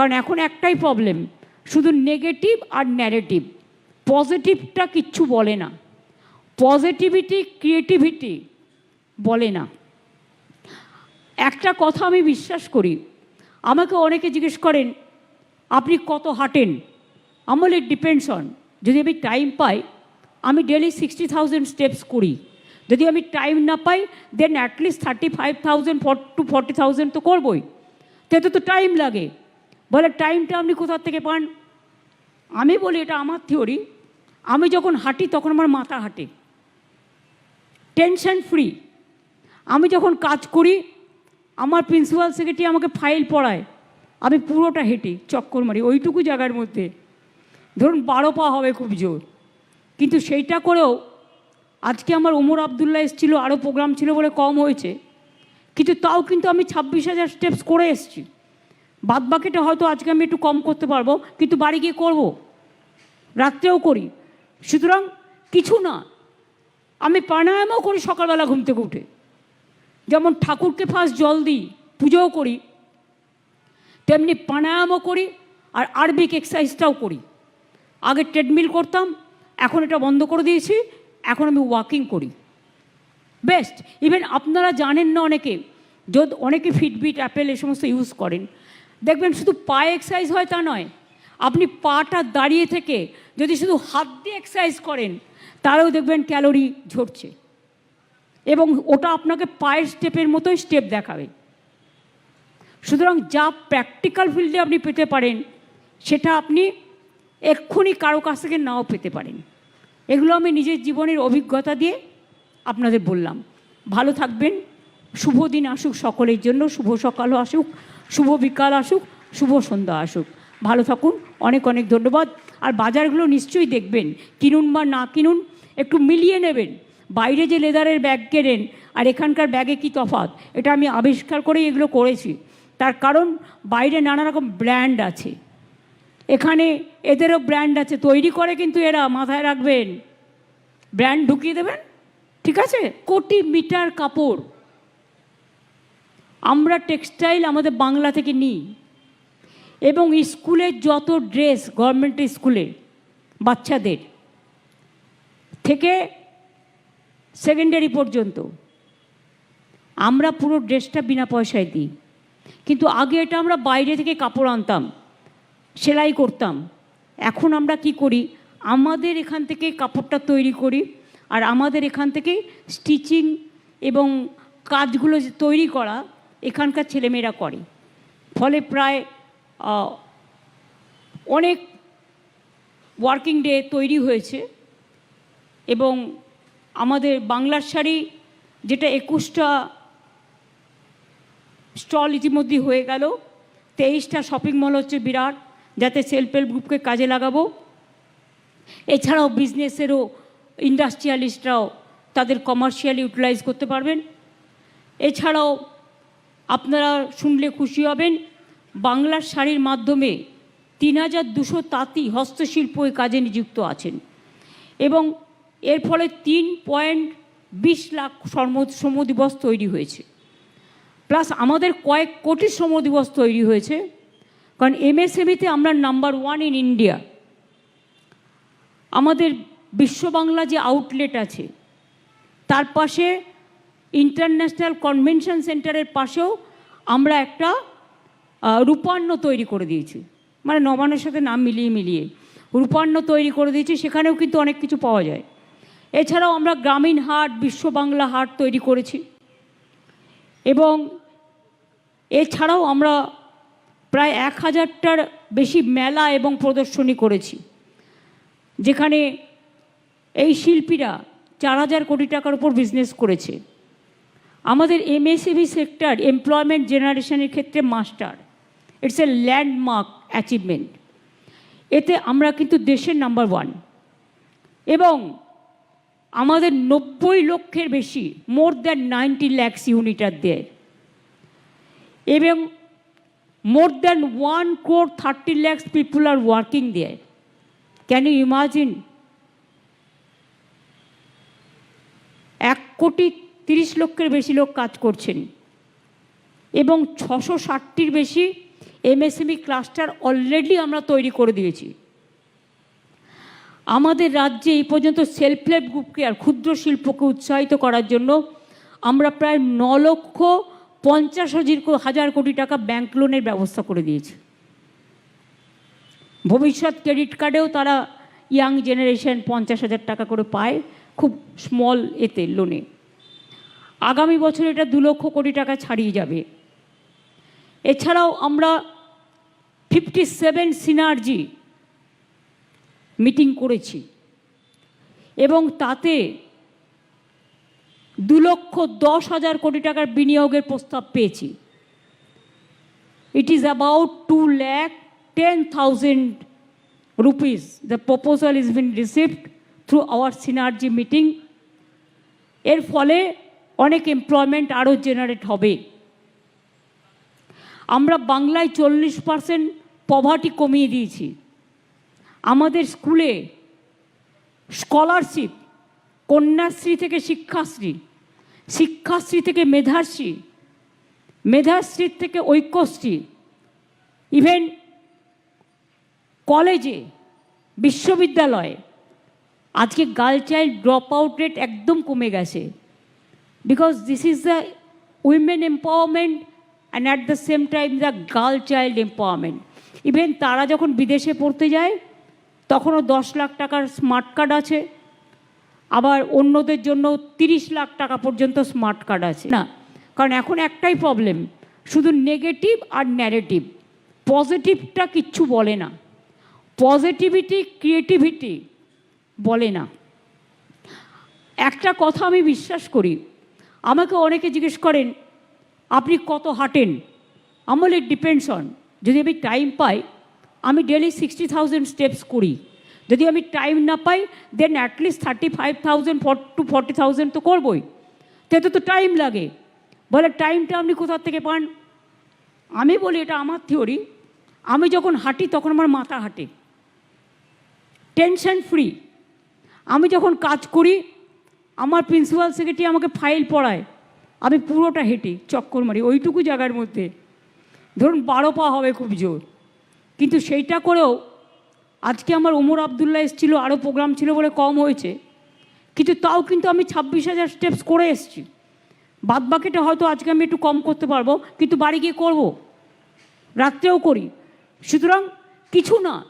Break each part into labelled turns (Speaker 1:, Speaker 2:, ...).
Speaker 1: কারণ এখন একটাই প্রবলেম শুধু নেগেটিভ আর ন্যারেটিভ পজিটিভটা কিচ্ছু বলে না। পজিটিভিটি ক্রিয়েটিভিটি বলে না। একটা কথা আমি বিশ্বাস করি, আমাকে অনেকে জিজ্ঞেস করেন, আপনি কত হাঁটেন? আমার ইট ডিপেন্ডস অন যদি আমি টাইম পাই, আমি ডেলি সিক্সটি থাউজেন্ড স্টেপস করি। যদি আমি টাইম না পাই then at least thirty five thousand for to forty thousand তো করবই। তাতে তো টাইম লাগে। বলে টাইমটা আপনি কোথা থেকে পান? আমি বলি, এটা আমার থিওরি আমি যখন হাঁটি, তখন আমার মাথা হাঁটে। টেনশন ফ্রি আমি যখন কাজ করি, আমার প্রিন্সিপাল সেক্রেটারি আমাকে ফাইল পড়ায়। আমি পুরোটা হেঁটে চক্কর মারি, ওইটুকু জায়গার মধ্যে। ধরুন, বারো পা হবে খুব জোর। কিন্তু সেইটা করেও আজকে আমার ওমর আবদুল্লাহ এসেছিল আরও প্রোগ্রাম ছিল বলে কম হয়েছে। কিন্তু তাও কিন্তু আমি ছাব্বিশ হাজার স্টেপস করে এসেছি। বাদ বাকিটা হয়তো আজকে আমি একটু কম করতে পারব, কিন্তু বাড়ি গিয়ে করব। রাত্রেও করি। সুতরাং কিছু না। আমি প্রাণায়ামও করি সকালবেলা ঘুম থেকে উঠে। যেমন ঠাকুরকে ফার্স্ট জল দিই, পুজোও করি, তেমনি প্রাণায়ামও করি, আর আরবিক এক্সারসাইজটাও করি। আগে ট্রেডমিল করতাম, এখন এটা বন্ধ করে দিয়েছি, এখন আমি ওয়াকিং করি। বেস্ট ইভেন আপনারা জানেন না অনেকে, যদি অনেকে ফিটবিট অ্যাপেল এ সমস্ত ইউজ করেন। দেখবেন শুধু পায়ে এক্সারসাইজ হয় তা নয়, আপনি পাটা দাঁড়িয়ে থেকে যদি শুধু হাত দিয়ে এক্সারসাইজ করেন, তাহলেও দেখবেন ক্যালোরি ঝরছে। এবং ওটা আপনাকে পায়ের স্টেপের মতোই স্টেপ দেখাবে। সুতরাং যা প্র্যাকটিক্যাল ফিল্ডে আপনি পেতে পারেন, সেটা আপনি এক্ষুনি কারও কাছ থেকে নাও পেতে পারেন। এগুলো আমি নিজের জীবনের অভিজ্ঞতা দিয়ে আপনাদের বললাম। ভালো থাকবেন, শুভ দিন আসুক সকলের জন্য, শুভ সকালও আসুক। শুভ বিকাল আসুক, শুভ সন্ধ্যা আসুক। ভালো থাকুন, অনেক অনেক ধন্যবাদ। আর বাজারগুলো নিশ্চয়ই দেখবেন, কিনুন বা না কিনুন, একটু মিলিয়ে নেবেন। বাইরে যে লেদারের ব্যাগ কেনেন, আর এখানকার ব্যাগে কি তফাৎ, এটা আমি আবিষ্কার করেই এগুলো করেছি। তার কারণ, বাইরে নানা রকম ব্র্যান্ড আছে। এখানে এদেরও ব্র্যান্ড আছে, তৈরি করে কিন্তু এরা মাথায় রাখবেন। ব্র্যান্ড ঢুকিয়ে দেবেন, ঠিক আছে? কোটি মিটার কাপড়। আমরা টেক্সটাইল আমাদের বাংলা থেকে নিই। এবং স্কুলের যত ড্রেস গভর্নমেন্ট স্কুলে বাচ্চাদের থেকে সেকেন্ডারি পর্যন্ত, আমরা পুরো ড্রেসটা বিনা পয়সায় দিই। কিন্তু আগে এটা আমরা বাইরে থেকে কাপড় আনতাম, সেলাই করতাম। এখন আমরা কি করি? আমাদের এখান থেকে কাপড়টা তৈরি করি আর আমাদের এখান থেকে স্টিচিং এবং কাজগুলো তৈরি করা এখানকার ছেলেমেয়েরা করে। ফলে প্রায় অনেক ওয়ার্কিং ডে তৈরি হয়েছে এবং আমাদের বাংলার শাড়ি যেটা একুশটা স্টল ইতিমধ্যে হয়ে গেল, তেইশটা শপিং মল হচ্ছে বিরাট, যাতে সেলফ হেল্প গ্রুপকে কাজে লাগাবো। এছাড়াও বিজনেসেরও ইন্ডাস্ট্রিয়ালিস্টরাও তাদের কমার্শিয়াল ইউটিলাইজ করতে পারবেন। এছাড়াও আপনারা শুনলে খুশি হবেন। বাংলার শাড়ির মাধ্যমে তিন হাজার দুশো তাঁতি হস্তশিল্প এই কাজে নিযুক্ত আছেন এবং এর ফলে তিন পয়েন্ট বিশ লাখ শ্রম শ্রম দিবস তৈরি হয়েছে। প্লাস আমাদের কয়েক কোটি শ্রম দিবস তৈরি হয়েছে। কারণ এমএসএমইতে আমরা নাম্বার ওয়ান ইন ইন্ডিয়া। আমাদের বিশ্ব বাংলা যে আউটলেট আছে, তার পাশে ইন্টারন্যাশনাল কনভেনশন সেন্টারের পাশেও আমরা একটা রূপান্ন তৈরি করে দিয়েছি। মানে নবান্নের সাথে নাম মিলিয়ে মিলিয়ে রূপান্ন তৈরি করে দিয়েছি, সেখানেও কিন্তু অনেক কিছু পাওয়া যায়। এছাড়াও আমরা গ্রামীণ হাট, বিশ্ব বাংলা হাট তৈরি করেছি। এবং এছাড়াও আমরা প্রায় এক হাজারটার বেশি মেলা এবং প্রদর্শনী করেছি। যেখানে এই শিল্পীরা চার হাজার কোটি টাকার উপর বিজনেস করেছে। আমাদের এমএসএমই সেক্টর এমপ্লয়মেন্ট জেনারেশনের ক্ষেত্রে master it's a landmark achievement এতে আমরা কিন্তু দেশের নাম্বার ওয়ান এবং আমাদের নব্বই লক্ষের বেশি more than ninety lakhs unit are there এবং more than one crore thirty lakhs people are working there can you imagine এক কোটি তিরিশ লক্ষের বেশি লোক কাজ করছেন। এবং ছশো ষাটটির বেশি এমএসএমই ক্লাস্টার অলরেডি আমরা তৈরি করে দিয়েছি। আমাদের রাজ্যে এই পর্যন্ত সেলফ হেল্প গ্রুপকে আর ক্ষুদ্র শিল্পকে উৎসাহিত করার জন্য আমরা প্রায় ন লক্ষ পঞ্চাশ হাজার কোটি টাকা ব্যাংক লোনের ব্যবস্থা করে দিয়েছি। ভবিষ্যৎ ক্রেডিট কার্ডেও তারা ইয়াং জেনারেশন পঞ্চাশ হাজার টাকা করে পায়, খুব স্মল এতে লোনে। আগামী বছর এটা দু লক্ষ কোটি টাকা ছাড়িয়ে যাবে। এছাড়াও আমরা ফিফটি সেভেন সিনার্জি মিটিং করেছি এবং তাতে দু লক্ষ দশ হাজার কোটি টাকার বিনিয়োগের প্রস্তাব পেয়েছি। It is about two lakh ten thousand rupees the proposal is been received through our synergy meeting এর ফলে অনেক এমপ্লয়মেন্ট আরও জেনারেট হবে। আমরা বাংলায় চল্লিশ পার্সেন্ট পভার্টি কমিয়ে দিয়েছি। আমাদের স্কুলে স্কলারশিপ কন্যাশ্রী থেকে শিক্ষাশ্রী শিক্ষাশ্রী থেকে মেধাশ্রী মেধাশ্রীর থেকে ঐক্যশ্রী ইভেন কলেজে বিশ্ববিদ্যালয়ে, আজকে girl child drop out rate একদম কমে গেছে। Because this is the women empowerment and at the same time the girl child empowerment even তারা যখন বিদেশে পড়তে যায়, তখনও দশ লাখ টাকার স্মার্ট কার্ড আছে। আবার অন্যদের জন্য তিরিশ লাখ টাকা পর্যন্ত স্মার্ট কার্ড আছে। না, কারণ এখন একটাই প্রবলেম শুধু নেগেটিভ আর ন্যারেটিভ পজিটিভটা কিচ্ছু বলে না। পজিটিভিটি ক্রিয়েটিভিটি বলে না। একটা কথা আমি বিশ্বাস করি আমাকে অনেকে জিজ্ঞেস করেন, আপনি কত হাঁটেন? আমার ইট ডিপেন্ডস অন যদি আমি টাইম পাই, আমি ডেলি সিক্সটি থাউজেন্ড স্টেপস করি। যদি আমি টাইম না পাই then at least thirty five thousand to forty thousand তো করবই। তাতে তো টাইম লাগে। বলে টাইমটা আপনি কোথা থেকে পান? আমি বলি, এটা আমার থিওরি আমি যখন হাঁটি, তখন আমার মাথা হাঁটে। টেনশন ফ্রি আমি যখন কাজ করি আমার প্রিন্সিপাল সেক্রেটারি আমাকে ফাইল পড়ায়। আমি পুরোটা হেঁটে চক্কর মারি ওইটুকু জায়গার মধ্যে। ধরুন বারো পা হবে খুব জোর। কিন্তু সেইটা করেও আজকে আমার ওমর আবদুল্লাহ এসেছিল আরও প্রোগ্রাম ছিল বলে কম হয়েছে। কিন্তু তাও কিন্তু আমি ছাব্বিশ হাজার স্টেপস করে এসেছি। বাদ বাকিটা হয়তো আজকে আমি একটু কম করতে পারব, কিন্তু বাড়ি গিয়ে করব। রাত্রেও করি। সুতরাং কিছু না।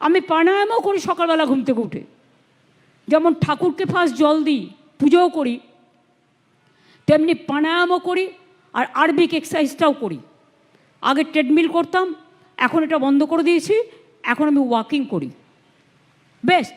Speaker 1: আমি প্রাণায়ামও করি সকালবেলা ঘুম থেকে উঠে। যেমন ঠাকুরকে ফার্স্ট জল দিই, পুজোও করি, তেমনি প্রাণায়ামও করি আর আরবিক এক্সারসাইজটাও করি। আগে ট্রেডমিল করতাম, এখন এটা বন্ধ করে দিয়েছি, এখন আমি ওয়াকিং করি। বেস্ট